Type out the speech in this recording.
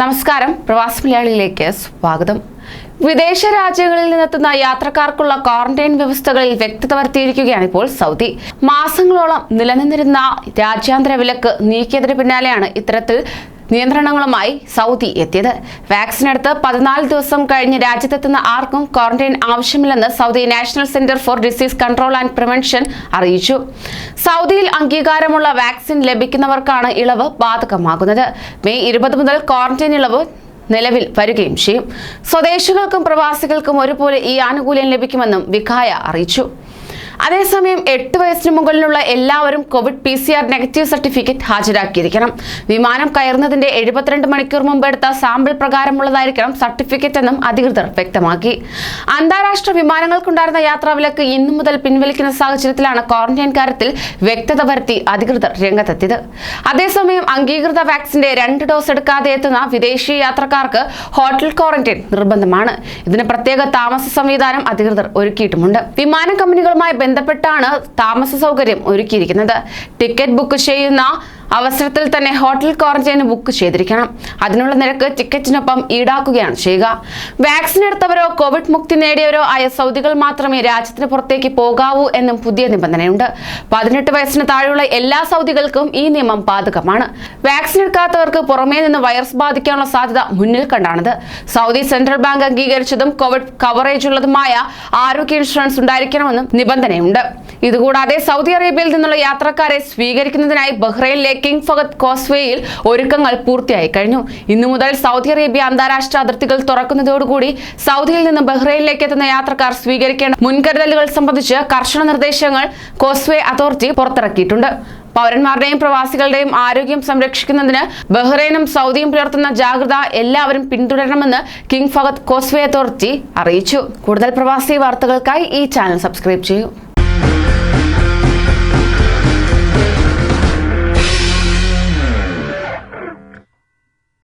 നമസ്കാരം. പ്രവാസി മലയാളിയിലേക്ക് സ്വാഗതം. വിദേശ രാജ്യങ്ങളിൽ നിന്നെത്തുന്ന യാത്രക്കാർക്കുള്ള ക്വാറന്റൈൻ വ്യവസ്ഥകളിൽ വ്യക്തത വരുത്തിയിരിക്കുകയാണ് ഇപ്പോൾ സൗദി. മാസങ്ങളോളം നിലനിന്നിരുന്ന രാജ്യാന്തര വിലക്ക് നീക്കിയതിന് പിന്നാലെയാണ് ഇത്തരത്തിൽ നിയന്ത്രണങ്ങളുമായി സൗദി എത്തിയത്. വാക്സിൻ എടുത്ത് പതിനാല് ദിവസം കഴിഞ്ഞ് രാജ്യത്തെത്തുന്ന ആർക്കും ക്വാറന്റൈൻ ആവശ്യമില്ലെന്ന് Saudi National Centre for Disease Control and Prevention അറിയിച്ചു. സൗദിയിൽ അംഗീകാരമുള്ള വാക്സിൻ ലഭിക്കുന്നവർക്കാണ് ഇളവ് ബാധകമാകുന്നത്. മെയ് ഇരുപത് മുതൽ ക്വാറന്റൈൻ ഇളവ് നിലവിൽ വരികയും ചെയ്യും. സ്വദേശികൾക്കും പ്രവാസികൾക്കും ഒരുപോലെ ഈ ആനുകൂല്യം ലഭിക്കുമെന്നും വിഖായ അറിയിച്ചു. അതേസമയം എട്ട് വയസ്സിന് മുകളിലുള്ള എല്ലാവരും Covid P C R negative certificate ഹാജരാക്കിയിരിക്കണം. വിമാനം കയറുന്നതിന്റെ എഴുപത്തിരണ്ട് മണിക്കൂർ മുമ്പ് എടുത്ത സാമ്പിൾ പ്രകാരമുള്ളതായിരിക്കണം സർട്ടിഫിക്കറ്റ് എന്നും അധികൃതർ വ്യക്തമാക്കി. അന്താരാഷ്ട്ര വിമാനങ്ങൾക്കുണ്ടായിരുന്ന യാത്രാവിലക്ക് ഇന്നു മുതൽ പിൻവലിക്കുന്ന സാഹചര്യത്തിലാണ് ക്വാറന്റൈൻ കാര്യത്തിൽ വ്യക്തത വരുത്തി അധികൃതർ രംഗത്തെത്തിയത്. അതേസമയം അംഗീകൃത വാക്സിന്റെ രണ്ട് ഡോസ് എടുക്കാതെ എത്തുന്ന വിദേശി യാത്രക്കാർക്ക് ഹോട്ടൽ ക്വാറന്റൈൻ നിർബന്ധമാണ്. ഇതിന് പ്രത്യേക താമസ സംവിധാനം അധികൃതർ ഒരുക്കിയിട്ടുമുണ്ട്. വിമാന കമ്പനികളുമായി ബന്ധപ്പെട്ടാണ് താമസ സൗകര്യം ഒരുക്കിയിരിക്കുന്നത്. ടിക്കറ്റ് ബുക്ക് ചെയ്യുന്ന അവസരത്തിൽ തന്നെ ഹോട്ടൽ ക്വാറന്റൈന് ബുക്ക് ചെയ്തിരിക്കണം. അതിനുള്ള നിരക്ക് ടിക്കറ്റിനൊപ്പം ഈടാക്കുകയാണ് ചെയ്യുക. വാക്സിൻ എടുത്തവരോ കോവിഡ് മുക്തി നേടിയവരോ ആയ സൗദികൾ മാത്രമേ രാജ്യത്തിന് പുറത്തേക്ക് പോകാവൂ എന്നും പുതിയ നിബന്ധനയുണ്ട്. പതിനെട്ട് വയസ്സിന് താഴെയുള്ള എല്ലാ സൗദികൾക്കും ഈ നിയമം ബാധകമാണ്. വാക്സിൻ എടുക്കാത്തവർക്ക് പുറമേ നിന്ന് വൈറസ് ബാധിക്കാനുള്ള സാധ്യത മുന്നിൽ കണ്ടാണിത്. സൗദി സെൻട്രൽ ബാങ്ക് അംഗീകരിച്ചതും കോവിഡ് കവറേജ് ഉള്ളതുമായ ആരോഗ്യ ഇൻഷുറൻസ് ഉണ്ടായിരിക്കണമെന്നും നിബന്ധനയുണ്ട്. ഇതുകൂടാതെ സൗദി അറേബ്യയിൽ നിന്നുള്ള യാത്രക്കാരെ സ്വീകരിക്കുന്നതിനായി ബഹ്റൈനിലെ കിങ് ഫഹദ് കോസ്വേയിൽ ഒരുക്കങ്ങൾ പൂർത്തിയായി. കഴിഞ്ഞു. ഇന്നു മുതൽ സൗദി അറേബ്യ അന്താരാഷ്ട്ര അതിർത്തികൾ തുറക്കുന്നതോടുകൂടി സൗദിയിൽ നിന്ന് ബഹ്റൈനിലേക്ക് എത്തുന്ന യാത്രക്കാർ സ്വീകരിക്കേണ്ട മുൻകരുതലുകൾ സംബന്ധിച്ച് കർശന നിർദ്ദേശങ്ങൾ കോസ്വേ അതോറിറ്റി പുറത്തിറക്കിയിട്ടുണ്ട്. പൗരന്മാരുടെയും പ്രവാസികളുടെയും ആരോഗ്യം സംരക്ഷിക്കുന്നതിന് ബഹ്റൈനും സൗദിയും പുലർത്തുന്ന ജാഗ്രത എല്ലാവരും പിന്തുടരണമെന്ന് കിങ് ഫഹദ് കോസ്വേ അതോറിറ്റി അറിയിച്ചു. കൂടുതൽ പ്രവാസി വാർത്തകൾക്കായി ഈ ചാനൽ സബ്സ്ക്രൈബ് ചെയ്യൂ.